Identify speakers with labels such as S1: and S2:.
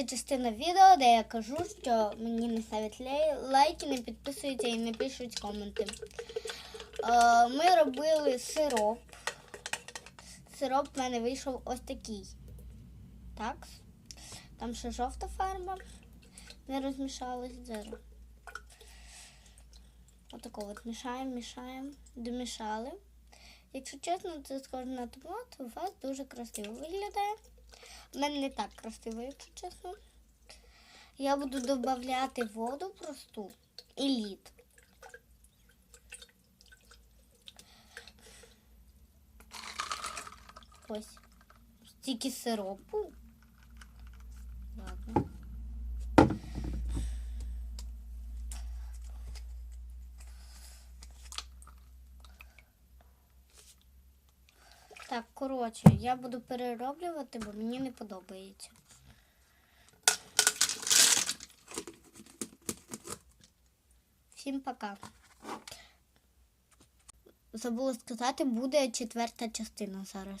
S1: третя частина відео, де я кажу, що мені не ставлять лайки, не підписуються і не пишуть коменти. Е, Ми робили сироп. Сироп в мене вийшов ось такий. Так. Там ще жовта фарба. Не розмішалась зеро. Отако от мішаємо, мішаємо, домішали. Якщо чесно, це схоже на томат, у вас дуже красиво виглядає. У мене не так красиво, якщо чесно. Я буду додавати воду просту і лід. Ось. Стільки сиропу. Так, коротше, я буду перероблювати, бо мені не подобається. Всім пока. Забула сказати, буде четверта частина зараз.